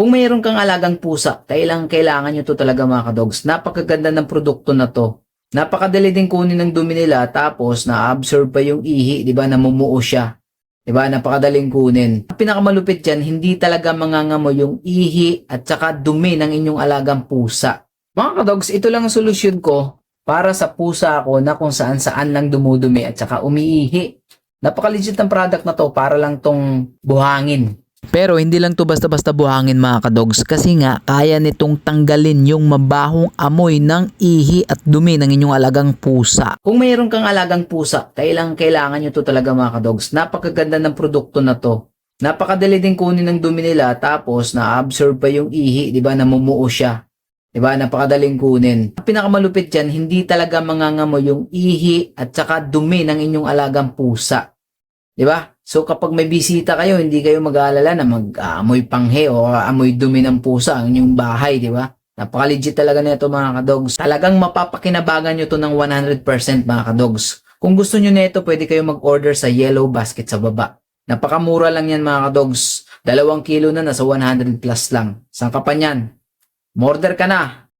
Kung mayroon kang alagang pusa, kailangan kailangan nyo to talaga mga kadogs. Napakaganda ng produkto na to. Napakadali din kunin ng dumi nila tapos na-absorb pa yung ihi, di ba? Namumuo siya. Di ba? Napakadaling kunin. Ang pinakamalupit dyan, hindi talaga mangangamo yung ihi at saka dumi ng inyong alagang pusa. Mga kadogs, ito lang ang solusyon ko para sa pusa ko na kung saan saan lang dumudumi at saka umiihi. Napaka-legit ng product na to para lang tong buhangin. Pero hindi lang to basta-basta buhangin mga kadogs kasi nga kaya nitong tanggalin yung mabahong amoy ng ihi at dumi ng inyong alagang pusa. Kung mayroon kang alagang pusa, kailangan kailangan nyo to talaga mga kadogs. Napakaganda ng produkto na to. Napakadali din kunin ng dumi nila tapos na-absorb pa yung ihi, di ba? Namumuo siya. Di ba? Napakadaling kunin. Ang pinakamalupit dyan, hindi talaga mangangamo yung ihi at saka dumi ng inyong alagang pusa. Di ba? So kapag may bisita kayo, hindi kayo mag-aalala na mag-amoy panghe o amoy dumi ng pusa ang inyong bahay, di ba? Napaka-legit talaga nito mga kadogs. Talagang mapapakinabangan nyo to ng 100% mga kadogs. Kung gusto nyo nito, pwede kayo mag-order sa yellow basket sa baba. Napakamura lang yan mga kadogs. Dalawang kilo na, nasa 100 plus lang. Saan ka pa niyan? Morder ka na.